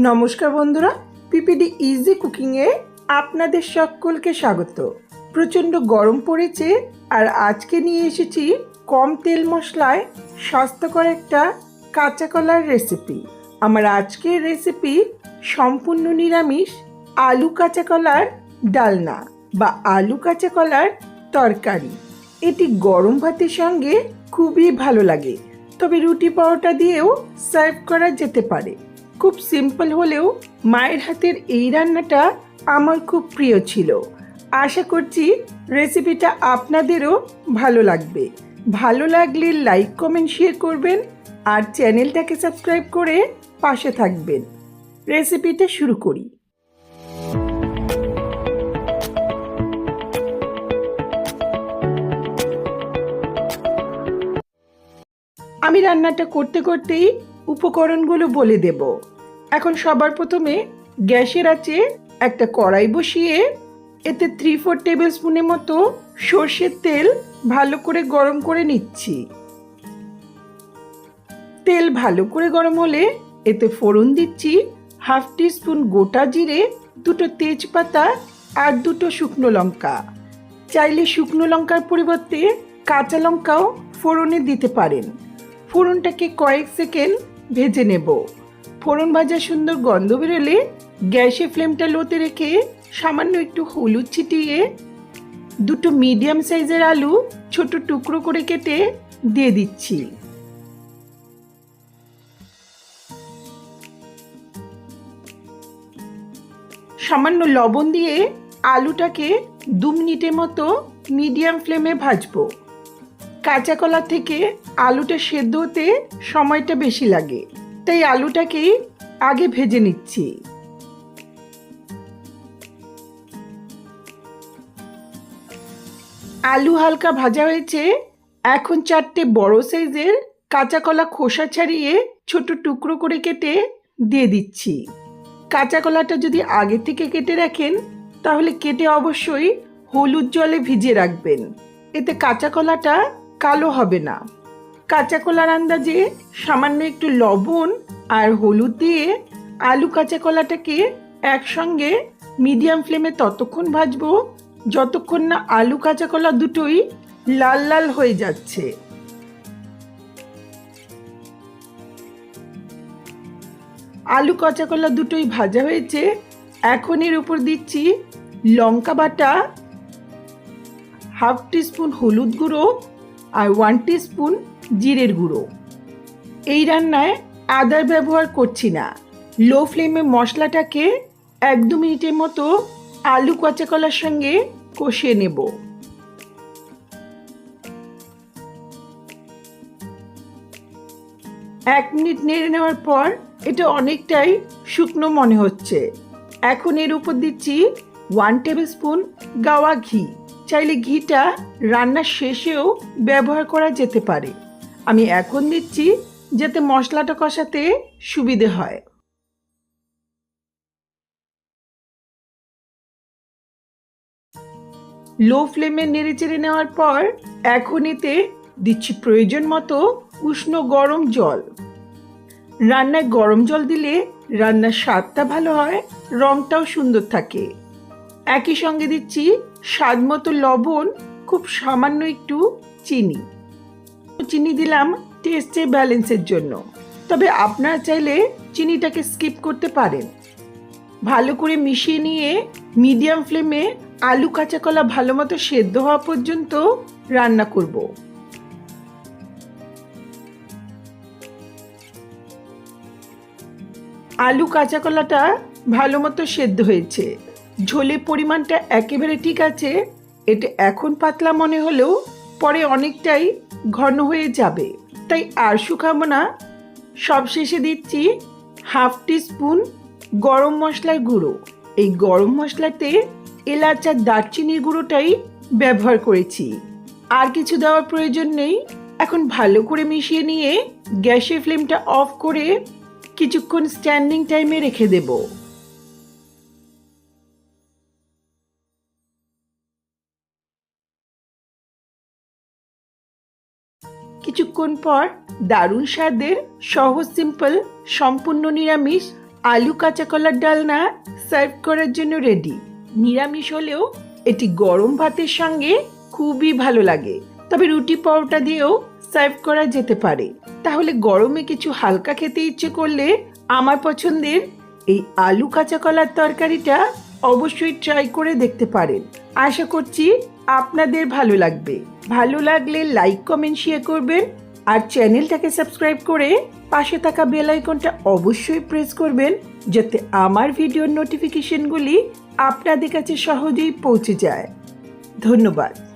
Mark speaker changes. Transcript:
Speaker 1: নমস্কার বন্ধুরা PPD easy কুকিংয়ে আপনাদের সকলকে স্বাগত। প্রচণ্ড গরম পড়েছে আর আজকে নিয়ে এসেছি কম তেল মশলায় স্বাস্থ্যকর একটা কাঁচা কলার রেসিপি আমার আজকের রেসিপি সম্পূর্ণ নিরামিষ আলু কাঁচা কলার ডালনা বা আলু কাঁচা কলার তরকারি। এটি গরম ভাতের সঙ্গে খুবই ভালো লাগে, তবে রুটি পরোটা দিয়েও সার্ভ করা যেতে পারে। খুব সিম্পল হলেও মায়ের হাতের এই রান্নাটা আমার খুব প্রিয় ছিল। আশা করছি রেসিপিটা আপনাদেরও ভালো লাগবে। ভালো লাগলে লাইক কমেন্ট শেয়ার করবেন আর চ্যানেলটাকে সাবস্ক্রাইব করে পাশে থাকবেন। রেসিপিটা শুরু করি। আমি রান্নাটা করতে করতেই উপকরণগুলো বলে দেব। এখন সবার প্রথমে গ্যাসের আছে একটা কড়াই বসিয়ে এতে থ্রি ফোর টেবিল স্পুনের মতো সর্ষের তেল ভালো করে গরম করে নিচ্ছি। তেল ভালো করে গরম হলে এতে ফোড়ন দিচ্ছি হাফ টি স্পুন গোটা জিরে, দুটো তেজপাতা আর দুটো শুকনো লঙ্কা। চাইলে শুকনো লঙ্কার পরিবর্তে কাঁচা লঙ্কাও ফোড়নে দিতে পারেন। ফোড়নটাকে কয়েক সেকেন্ড ভেজে নেব। ফোড়ন ভাজা সুন্দর গন্ধ বেরোলে গ্যাসে ফ্লেমটা লোতে রেখে সামান্য একটু হলুদ ছিটিয়ে দুটো মিডিয়াম সাইজের আলু ছোট টুকরো করে কেটে দিয়ে দিচ্ছি। সামান্য লবণ দিয়ে আলুটাকে দু মিনিটের মতো মিডিয়াম ফ্লেমে ভাজবো। কাঁচা কলা থেকে আলুটা সেদ্ধ হতে সময়টা বেশি লাগে। তাই আলুটাকে আগে ভেজে নিচ্ছি। আলু হালকা ভাজা হয়েছে, এখন চারটে বড় সাইজের কাঁচা কলা খোসা ছাড়িয়ে ছোট টুকরো করে কেটে দিয়ে দিচ্ছি। কাঁচা কলাটা যদি আগে থেকে কেটে রাখেন, তাহলে কেটে অবশ্যই হলুদ জলে ভিজিয়ে রাখবেন। এতে কাঁচা কলাটা কালো হবে না। কাঁচা কলার আন্দাজে সামান্য একটু লবণ আর হলুদ দিয়ে আলু কাঁচা কলাটাকে একসঙ্গে মিডিয়াম ফ্লেমে ততক্ষণ ভাজবো, যতক্ষণ না আলু কাঁচা কলা দুটোই লাল লাল হয়ে যাচ্ছে। আলু কাঁচা কলা দুটোই ভাজা হয়েছে। এখন এর উপর দিচ্ছি লঙ্কা বাটা, হাফ টিস্পুন হলুদ গুঁড়ো আর ওয়ান স্পুন জিরের গুঁড়ো। এই রান্নায় আদার ব্যবহার করছি না। লো ফ্লেমে মশলাটাকে এক দু মিনিটের মতো আলু কাঁচা কলার সঙ্গে কষিয়ে নেব। এক মিনিট নেড়ে নেওয়ার পর এটা অনেকটাই শুকনো মনে হচ্ছে। এখন এর উপর দিচ্ছি ওয়ান টেবিল স্পুন গাওয়া ঘি। চাইলে ঘিটা রান্নার শেষেও ব্যবহার করা যেতে পারে। আমি এখন দিচ্ছি যাতে মশলাটা কষাতে সুবিধে হয়। লো ফ্লেমে নেড়ে চেড়ে নেওয়ার পর এখন এতে দিচ্ছি প্রয়োজন মতো উষ্ণ গরম জল। রান্নায় গরম জল দিলে রান্নার স্বাদটা ভালো হয়, রংটাও সুন্দর থাকে। একই সঙ্গে দিচ্ছি স্বাদ মতো লবণ, খুব সামান্য একটু চিনি। চিনি দিলাম টেস্টে ব্যালেন্সের জন্য। তবে আপনারা চাইলে চিনিটাকে স্কিপ করতে পারেন। ভালো করে মিশিয়ে নিয়ে মিডিয়াম ফ্লেমে আলু কাঁচা কলা ভালো মতো সেদ্ধ হওয়া পর্যন্ত রান্না করব। আলু কাঁচা কলাটা ভালো মতো সেদ্ধ হয়েছে। ঝোলের পরিমাণটা একেবারে ঠিক আছে। এটা এখন পাতলা মনে হলেও পরে অনেকটাই ঘন হয়ে যাবে। তাই আর শুকাবো না। সবশেষে দিচ্ছি হাফ টি স্পুন গরম মশলার গুঁড়ো। এই গরম মশলাতে এলাচ আর দারচিনির গুঁড়োটাই ব্যবহার করেছি। আর কিছু দেওয়ার প্রয়োজন নেই। এখন ভালো করে মিশিয়ে নিয়ে গ্যাসের ফ্লেমটা অফ করে কিছুক্ষণ স্ট্যান্ডিং টাইমে রেখে দেবো। কিছুক্ষণ পর দারুণ স্বাদের, সহজ সিম্পল সম্পূর্ণ নিরামিষ আলু কাঁচা কলার ডালনা সার্ভ করার জন্য রেডি নিরামিষ হলেও এটি গরম ভাতের সঙ্গে খুবই ভালো লাগে। তবে রুটি পরোটা দিয়েও সার্ভ করা যেতে পারে। তাহলে গরমে কিছু হালকা খেতে ইচ্ছে করলে আমার পছন্দের এই আলু কাঁচা কলার তরকারিটা অবশ্যই ট্রাই করে দেখতে পারেন। আশা করছি আপনাদের ভালো লাগবে। ভালো লাগলে লাইক কমেন্ট শেয়ার করবেন আর চ্যানেলটাকে সাবস্ক্রাইব করে পাশে থাকা বেল আইকনটা অবশ্যই প্রেস করবেন যাতে আমার ভিডিওর নোটিফিকেশনগুলি আপনাদের কাছে সহজেই পৌঁছে যায়। ধন্যবাদ।